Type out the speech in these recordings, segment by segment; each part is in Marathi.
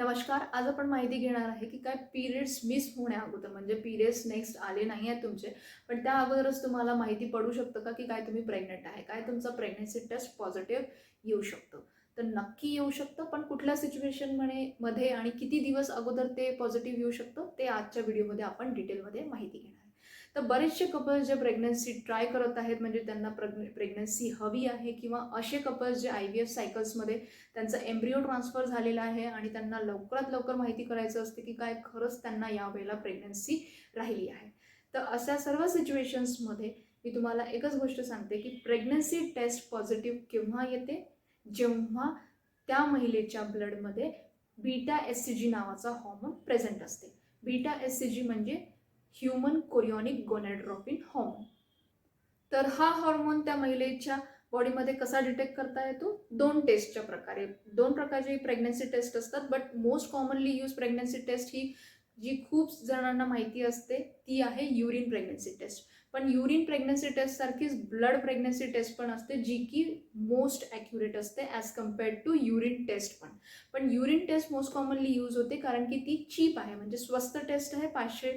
नमस्कार आज आपण माहिती घेणार आहे की काय पिरियड्स मिस होण्या अगोदर म्हणजे पिरियड्स नेक्स्ट आले नाही आहेत तुमचे पण त्या अगोदरच तुम्हाला माहिती पडू शकतं का की काय तुम्ही प्रेग्नंट आहे काय तुमचा प्रेग्नन्सी टेस्ट पॉझिटिव्ह येऊ शकतं. तर नक्की येऊ शकतं पण कुठल्या सिच्युएशनमध्ये मध्ये आणि किती दिवस अगोदर ते पॉझिटिव्ह येऊ शकतं ते आजच्या व्हिडिओमध्ये आपण डिटेलमध्ये माहिती घेणार तर बरेचसे कपल्स जे प्रेग्नन्सी ट्राय करत आहेत म्हणजे त्यांना प्रेग्ने प्रेग्नन्सी हवी आहे किंवा असे कपल्स जे आय व्ही एफ सायकल्समध्ये त्यांचं एम्ब्रिओ ट्रान्सफर झालेला आहे आणि त्यांना लवकरात लवकर माहिती करायचं असते की काय खरंच त्यांना यावेळेला प्रेग्नन्सी राहिली आहे. तर अशा सर्व सिच्युएशन्समध्ये मी तुम्हाला एकच गोष्ट सांगते की प्रेग्नन्सी टेस्ट पॉझिटिव्ह केव्हा येते? जेव्हा त्या महिलेच्या ब्लडमध्ये बीटा एस सी जी नावाचा हॉर्मोन प्रेझेंट असते. बीटा एस सी जी म्हणजे ह्युमन कोरिओनिक गोनेड्रॉपिन हॉर्मोन तर हा हॉर्मोन त्या महिलेच्या बॉडीमध्ये कसा डिटेक्ट करता येतो? दोन टेस्टच्या प्रकारे. दोन प्रकारचे प्रेग्नन्सी टेस्ट असतात but most commonly use pregnancy test ही जी खूप जणांना माहिती असते ती आहे युरिन प्रेग्नन्सी टेस्ट पण युरिन प्रेग्नन्सी टेस्ट सारखीच ब्लड प्रेग्नन्सी टेस्ट पण असते जी की मोस्ट ॲक्युरेट असते as compared to urine test पण. पण urine test most commonly use होते कारण की ती चीप आहे म्हणजे स्वस्त टेस्ट आहे पाचशे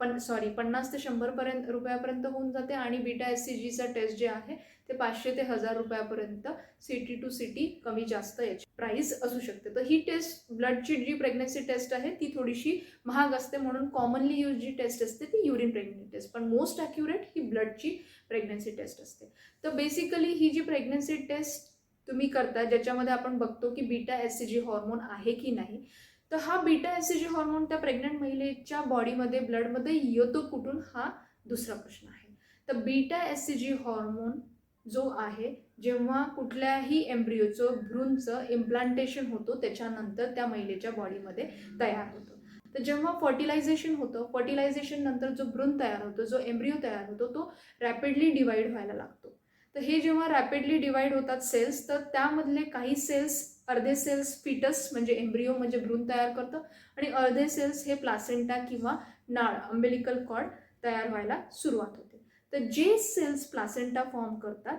पण सॉरी पन्नास ते शंभरपर्यंत रुपयापर्यंत होऊन जाते आणि बीटा एस सी जीचा टेस्ट जे आहे ते पाचशे ते हजार रुपयापर्यंत सिटी टू सिटी कमी जास्त याची प्राईस असू शकते. तर ही टेस्ट ब्लडची जी प्रेग्नन्सी टेस्ट आहे ती थोडीशी महाग असते म्हणून कॉमनली यूज जी टेस्ट असते ती युरिन प्रेग्नन्सी टेस्ट पण मोस्ट ॲक्युरेट ही ब्लडची प्रेग्नन्सी टेस्ट असते. तर बेसिकली ही जी प्रेग्नन्सी टेस्ट तुम्ही करता ज्याच्यामध्ये आपण बघतो की beta S C G hormone आहे की नाही तर हा beta S C G hormone त्या प्रेग्नंट महिलेच्या बॉडीमध्ये ब्लडमध्ये येतो कुठून? हा दुसरा प्रश्न आहे. तर beta S C G hormone जो आहे जेव्हा कुठल्याही एम्ब्रिओचं भ्रूणचं इम्प्लांटेशन होतो त्याच्यानंतर त्या महिलेच्या बॉडीमध्ये तयार होतं. तर जेव्हा फर्टिलायझेशन होतं फर्टिलायझेशन नंतर जो भ्रूण तयार होतो जो एम्ब्रिओ तयार होतो तो रॅपिडली डिवाईड व्हायला लागतो. तर हे जेव्हा रॅपिडली डिवाईड होतात सेल्स तर त्यामधले काही सेल्स अर्धे सेल्स फिटस म्हणजे एम्ब्रिओ म्हणजे भ्रूण तयार करतं आणि अर्धे सेल्स हे प्लासेंटा किंवा नाळ अंबेलिकल कॉर्ड तयार व्हायला सुरुवात होते. तर जे सेल्स प्लासेंटा फॉर्म करतात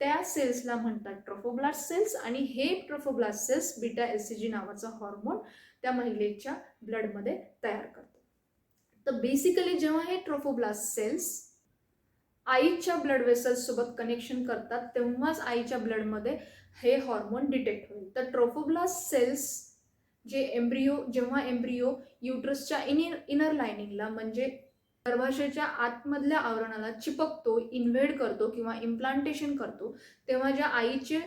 त्या सेल्सला म्हणतात ट्रोफोब्लास्ट सेल्स आणि हे trophoblast cells beta S C G नावाचा हॉर्मोन त्या महिलेच्या ब्लडमध्ये तयार करतात तर बेसिकली जेव्हा हे ट्रोफोब्लास्ट सेल्स आईच्या ब्लड वेसल्ससोबत कनेक्शन करतात तेव्हाच आईच्या ब्लडमध्ये हे हॉर्मोन डिटेक्ट होईल. तर ट्रोफोब्लास्ट सेल्स जे एम्ब्रिओ जेव्हा एम्ब्रिओ युट्रसच्या इनर इनर लायनिंगला म्हणजे गर्भाशयाच्या आतमधल्या आवरणाला चिपकतो इन्व्हेड करतो किंवा इम्प्लांटेशन करतो तेव्हा ज्या आईचे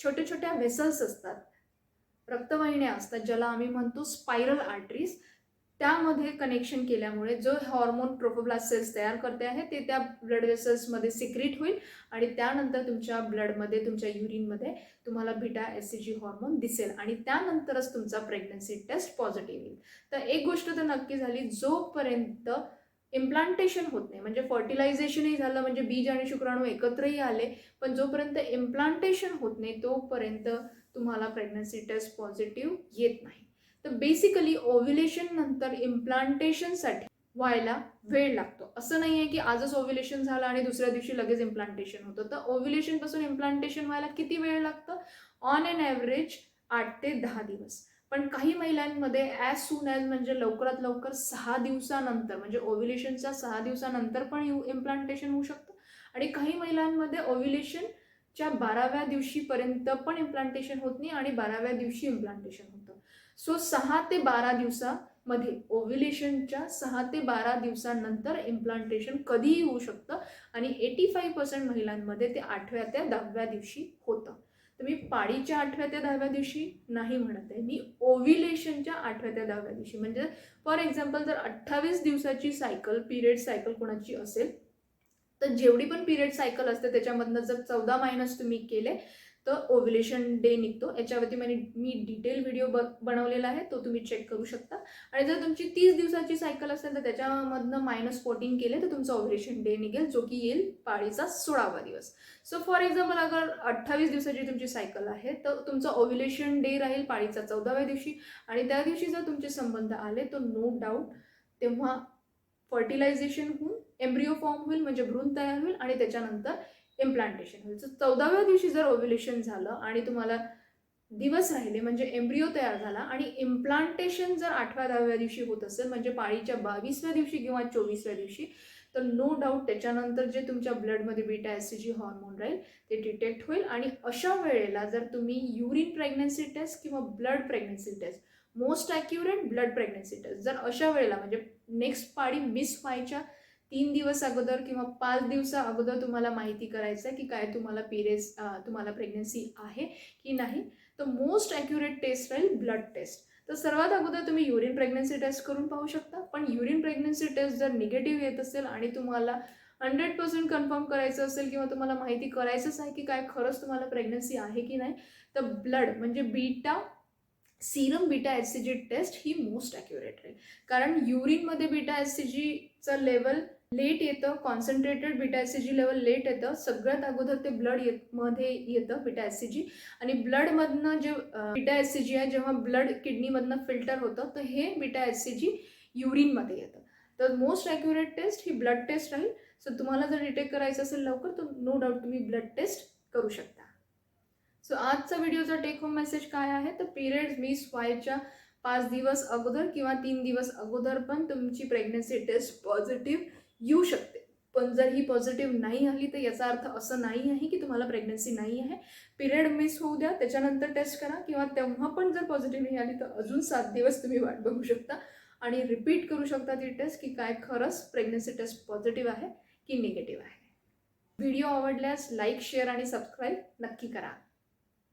छोट्या छोट्या व्हेसल्स असतात रक्तवाहिन्या असतात ज्याला आम्ही म्हणतो स्पायरल आर्टरीज त्यामध्ये कनेक्शन केल्यामुळे जो हॉर्मोन ट्रोफोब्लास्ट सेल्स तयार करते आहे ते त्या ब्लड वेसल्समध्ये सिक्रिट होईल आणि त्यानंतर तुमच्या ब्लडमध्ये तुमच्या युरिनमध्ये तुम्हाला beta S C G hormone दिसेल आणि त्यानंतरच तुमचा प्रेग्नन्सी टेस्ट पॉझिटिव्ह येईल. तर एक गोष्ट तर नक्की झाली जोपर्यंत इम्प्लांटेशन होत नाही म्हणजे फर्टिलायझेशनही झालं म्हणजे बीज आणि शुक्राणू एकत्रही आले पण जोपर्यंत इम्प्लांटेशन होत नाही तोपर्यंत तुम्हाला प्रेग्नन्सी टेस्ट पॉझिटिव्ह येत नाही. तर बेसिकली ओव्युलेशन नंतर इम्प्लांटेशनसाठी व्हायला वेळ लागतो. असं नाही आहे की आजच ओव्युलेशन झालं आणि दुसऱ्या दिवशी लगेच इम्प्लांटेशन होतं. तर ओव्युलेशनपासून इम्प्लांटेशन व्हायला किती वेळ लागतं? ऑन अन ॲव्हरेज आठ ते दहा दिवस. पण काही महिलांमध्ये ॲज सून ॲज म्हणजे लवकरात लवकर सहा दिवसानंतर म्हणजे ओव्युलेशनच्या सहा दिवसानंतर पण यू इम्प्लांटेशन होऊ शकतं. आणि काही महिलांमध्ये ओव्युलेशनच्या बाराव्या दिवशीपर्यंत पण इम्प्लांटेशन होत नाही आणि बाराव्या दिवशी इम्प्लांटेशन होतं. सो सहा ते बारा दिवसामध्ये ओव्युलेशनच्या सहा ते बारा दिवसानंतर इम्प्लांटेशन कधीही होऊ शकतं आणि एटी फाईव्ह पर्सेंट महिलांमध्ये ते आठव्या ते दहाव्या दिवशी होतं. तर मी पाळीच्या आठव्या ते दहाव्या दिवशी नाही म्हणत आहे. मी ओव्हिलेशनच्या आठव्या ते दहाव्या दिवशी. म्हणजे फॉर एक्झाम्पल जर अठ्ठावीस दिवसाची सायकल पिरियड सायकल कोणाची असेल तर जेवढी पण पिरियड सायकल असते त्याच्यामधनं जर चौदा मायनस तुम्ही केले तर ओव्युलेशन डे निघतो. याच्यावरती मी मी डिटेल व्हिडिओ ब बनवलेला आहे तो तुम्ही चेक करू शकता. आणि जर तुमची तीस दिवसाची सायकल असेल तर त्याच्यामधनं मायनस फोर्टीन केले तर तुमचा ओव्युलेशन डे निघेल जो की येईल पाळीचा सोळावा दिवस. सो फॉर एक्झाम्पल अगर अठ्ठावीस दिवसाची तुमची सायकल आहे तर तुमचा ओव्युलेशन डे राहील पाळीचा चौदाव्या दिवशी. आणि त्या दिवशी जर तुमचे संबंध आले तर नो डाऊट तेव्हा फर्टिलायझेशन होऊन एम्ब्रिओ फॉर्म होईल म्हणजे भ्रूण तयार होईल. आणि त्याच्यानंतर इम्प्लांटेशन होईल तर चौदाव्या दिवशी जर ओव्युलेशन झालं आणि तुम्हाला दिवस राहिले म्हणजे एम्ब्रिओ तयार झाला आणि इम्प्लांटेशन जर आठव्या दहाव्या दिवशी होत असेल म्हणजे पाळीच्या बावीसव्या दिवशी किंवा चोवीसव्या दिवशी तर नो डाऊट त्याच्यानंतर जे तुमच्या ब्लडमध्ये beta S C G hormone राहील ते डिटेक्ट होईल. आणि अशा वेळेला जर तुम्ही युरिन प्रेग्नन्सी टेस्ट किंवा blood pregnancy test most accurate blood pregnancy test जर अशा वेळेला म्हणजे नेक्स्ट पाळी मिस व्हायच्या तीन दिवस अगोदर किंवा पाच दिवसा अगोदर तुम्हाला माहिती करायचं आहे की काय तुम्हाला पिरियड्स तुम्हाला प्रेग्नन्सी आहे की नाही. तर मोस्ट ॲक्युरेट टेस्ट राहील ब्लड टेस्ट तर सर्वात अगोदर तुम्ही युरिन प्रेग्नन्सी टेस्ट करून पाहू शकता. पण युरिन प्रेग्नन्सी टेस्ट जर निगेटिव्ह येत असेल आणि तुम्हाला हंड्रेड पर्सेंट कन्फर्म करायचं असेल किंवा तुम्हाला माहिती करायचंच आहे की काय खरंच तुम्हाला प्रेग्नन्सी आहे की नाही तर ब्लड म्हणजे beta serum beta S C जी टेस्ट ही मोस्ट ॲक्युरेट राहील. कारण युरिनमध्ये बीटा एस सी जीचं लेवल लेट येतं कॉन्सन्ट्रेटेड बीटा लेवल लेट येतं. सगळ्यात अगोदर ते ब्लड येत मध्ये येतं बीटा एस आणि ब्लडमधनं जे बीटा एस आहे जेव्हा ब्लड किडनीमधनं फिल्टर होतं तर हे बीटा एस युरिनमध्ये येतं. तर मोस्ट ॲक्युरेट टेस्ट ही ब्लड टेस्ट राहील. सो तुम्हाला जर डिटेक्ट करायचं असेल लवकर तर नो डाऊट तुम्ही ब्लड टेस्ट करू शकता. सो आजचा व्हिडिओचा टेक होम मेसेज काय आहे? तर पिरियड्स मिस व्हायच्या पाच दिवस अगोदर किंवा तीन दिवस अगोदर पण तुमची प्रेग्नन्सी टेस्ट पॉझिटिव्ह येऊ शकते. पण जर ही पॉझिटिव्ह नाही आली तर याचा अर्थ असं नाही आहे की तुम्हाला प्रेग्नन्सी नाही आहे. पिरियड मिस होऊ द्या त्याच्यानंतर टेस्ट करा किंवा तेव्हा पण जर पॉझिटिव्ह नाही आली तर अजून सात दिवस तुम्ही वाट बघू शकता. आणि रिपीट करू शकता ती टेस्ट की काय खरंच प्रेग्नन्सी टेस्ट पॉझिटिव्ह आहे की निगेटिव्ह आहे. व्हिडिओ आवडल्यास लाईक शेअर आणि सबस्क्राईब नक्की करा.